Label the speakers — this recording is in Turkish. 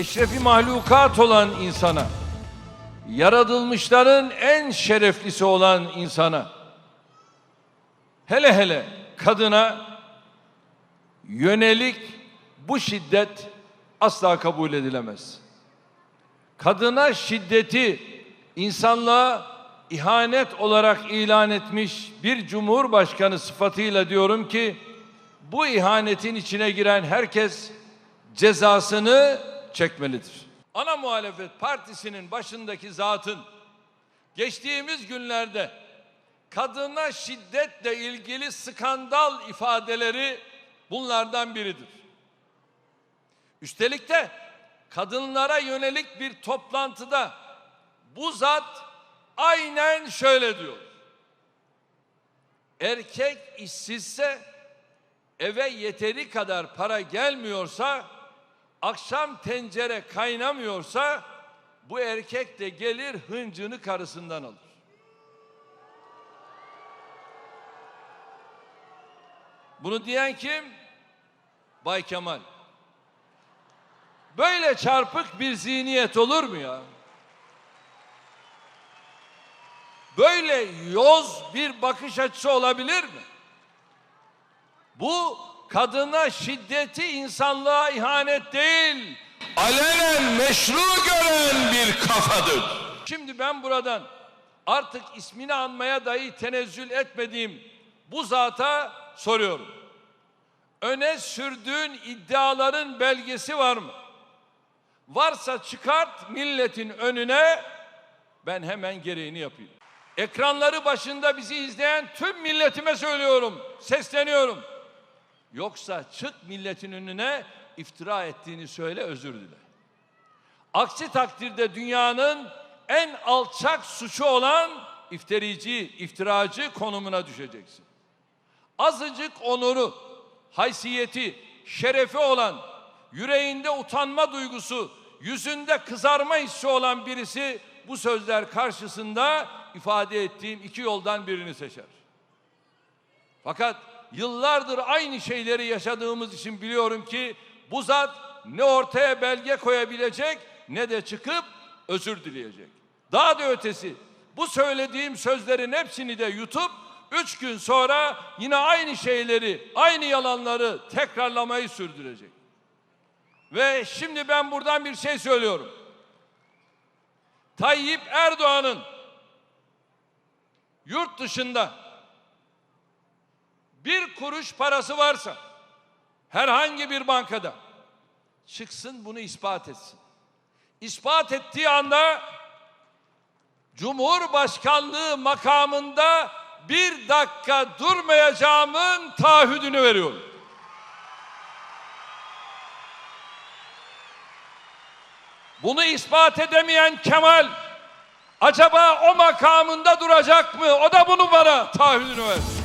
Speaker 1: Eşrefi mahlukat olan insana, yaratılmışların en şereflisi olan insana, hele hele kadına yönelik bu şiddet asla kabul edilemez. Kadına şiddeti insanlığa ihanet olarak ilan etmiş bir cumhurbaşkanı sıfatıyla diyorum ki bu ihanetin içine giren herkes cezasını çekmelidir. Ana muhalefet partisinin başındaki zatın geçtiğimiz günlerde kadına şiddetle ilgili skandal ifadeleri bunlardan biridir. Üstelik de kadınlara yönelik bir toplantıda bu zat aynen şöyle diyor. Erkek işsizse eve yeteri kadar para gelmiyorsa akşam tencere kaynamıyorsa bu erkek de gelir hıncını karısından alır. Bunu diyen kim? Bay Kemal. Böyle çarpık bir zihniyet olur mu ya? Böyle yoz bir bakış açısı olabilir mi? Bu kadına şiddeti insanlığa ihanet değil,
Speaker 2: alenen meşru gören bir kafadır.
Speaker 1: Şimdi ben buradan artık ismini anmaya dahi tenezzül etmediğim bu zata soruyorum. Öne sürdüğün iddiaların belgesi var mı? Varsa çıkart milletin önüne ben hemen gereğini yapayım. Ekranları başında bizi izleyen tüm milletime söylüyorum, sesleniyorum. Yoksa çık milletin önüne iftira ettiğini söyle özür dile. Aksi takdirde dünyanın en alçak suçu olan ifterici, iftiracı konumuna düşeceksin. Azıcık onuru, haysiyeti, şerefi olan, yüreğinde utanma duygusu, yüzünde kızarma hissi olan birisi bu sözler karşısında ifade ettiğim iki yoldan birini seçer. Fakat yıllardır aynı şeyleri yaşadığımız için biliyorum ki bu zat ne ortaya belge koyabilecek ne de çıkıp özür dileyecek. Daha da ötesi bu söylediğim sözlerin hepsini de yutup üç gün sonra yine aynı şeyleri, aynı yalanları tekrarlamayı sürdürecek. Ve şimdi ben buradan bir şey söylüyorum. Tayyip Erdoğan'ın yurt dışında bir kuruş parası varsa herhangi bir bankada çıksın bunu ispat etsin. İspat ettiği anda Cumhurbaşkanlığı makamında bir dakika durmayacağımın taahhüdünü veriyorum. Bunu ispat edemeyen Kemal acaba o makamında duracak mı? O da bunu bana taahhüdünü versin.